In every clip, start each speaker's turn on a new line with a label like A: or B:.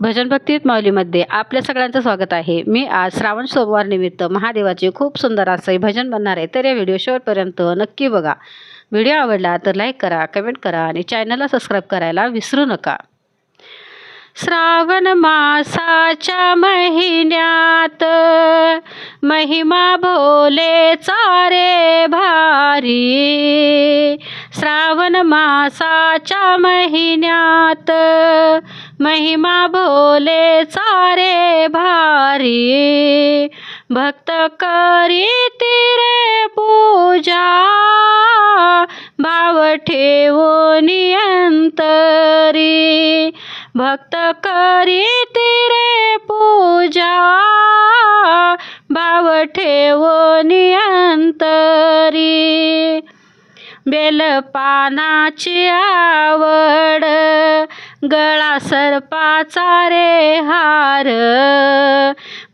A: भजन भक्तीत माऊलीमध्ये आपल्या सगळ्यांचं स्वागत आहे. मी आज श्रावण सोमवार निमित्त महादेवाचे खूप सुंदर असं भजन बनणार आहे. तर या व्हिडिओ शेवटपर्यंत नक्की बघा. व्हिडिओ आवडला तर लाईक करा कमेंट करा आणि चॅनलला सबस्क्राईब करायला विसरू नका. श्रावण मासाच्या महिन्यात महिमा भोले चारे भारी. श्रावण मासाच्या महिन्यात महिमा भोले सारे भारी। भक्त करी तिरे पूजा। भाव ठेवून अंतरी भक्त करी तिरे पूजा। भाव ठेवून अंतरी बेलपानाची आवड। गळा सर्पाचा रे हार.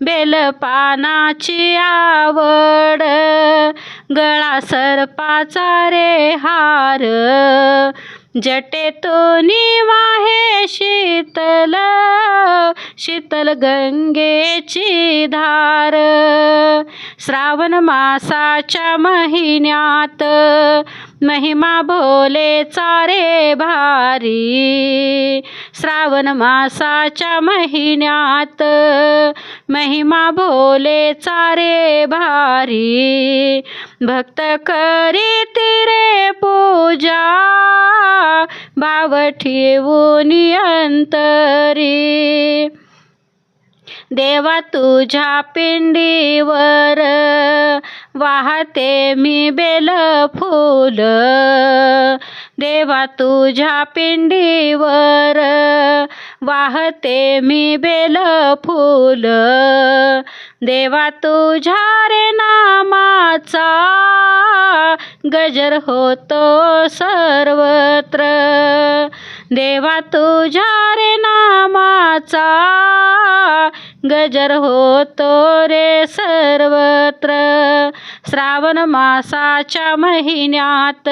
A: बेलपानाची आवड. गळा सर्पाचा रे हार. जटेतून वाहे शीतल. शीतल गंगेची धार. श्रावण मासाच्या महिन्यात महिमा भोले चारे भारी. श्रावण मासाच्या महिन्यात महिमा भोले चारे भारी. भक्त करी तिरे पूजा भाव ठेवून अंतरी. देवा तुझ्या पिंडीवर वाहते मी बेल फूल. देवा तुझ्या पिंडीवर वाहते मी बेल फूल. देवा तुझ्या रे नामाचा गजर होतो सर्वत्र. देवा तुझ्या रे नामाचा गजर होतो रे सर्वत्र. श्रावण मासाच्या महिन्यात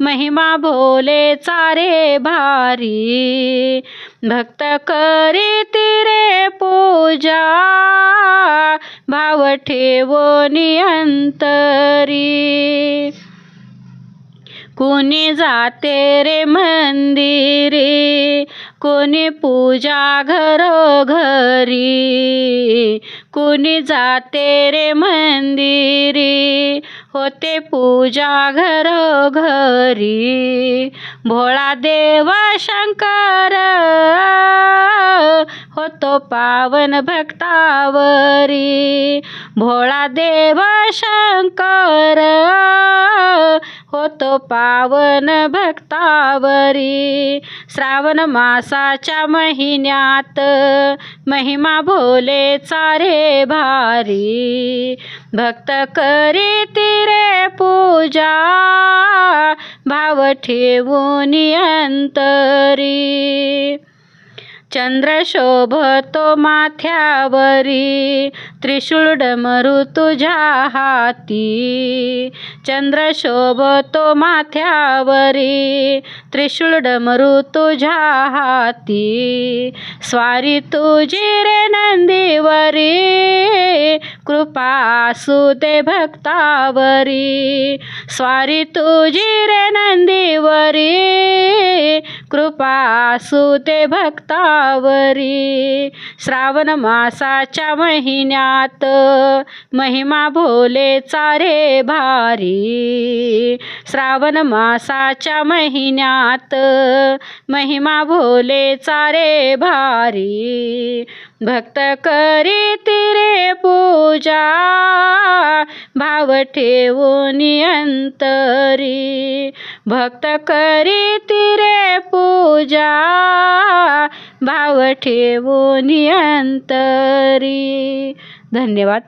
A: महिमा भोले चारे भारी. भक्त करी रे पूजा भाव ठेवो अंतरी. कुणी जाते रे मंदिरी? कोणी पूजा घरोघरी कोणी जाते रे मंदिरी होते पूजा घरोघरी. भोळा देवा शंकर होतो पावन भक्तावरी. भोळा देव शंकर होतो पावन भक्तावरी. श्रावण मासाच्या महिन्यात महिमा भोले चारे भारी. भक्त करी तिरे पूजा भाव ठेवून अंतरी चंद्र शोभतो माथ्यावरी त्रिशूळ डमरू तुझ्या हाती. चंद्र शोभतो माथ्यावरी त्रिशूळ डमरू तुझ्या हाती. स्वारी तुझी रे नंदीवरी कृपा सुते भक्तावरी. स्वारी तुझी रे नंदीवरी कृपा सुते भक्तावरी. श्रावण मासाच्या महिन्यात महिमा भोले चारे भारी. श्रावण मासाच्या महिन्यात महिमा भोले चारे भारी. भक्त करी तिरे पूजा भाव ठेवून अंतरी भक्त करी तिरे पूजा भाव ठेवून अंतरी. धन्यवाद.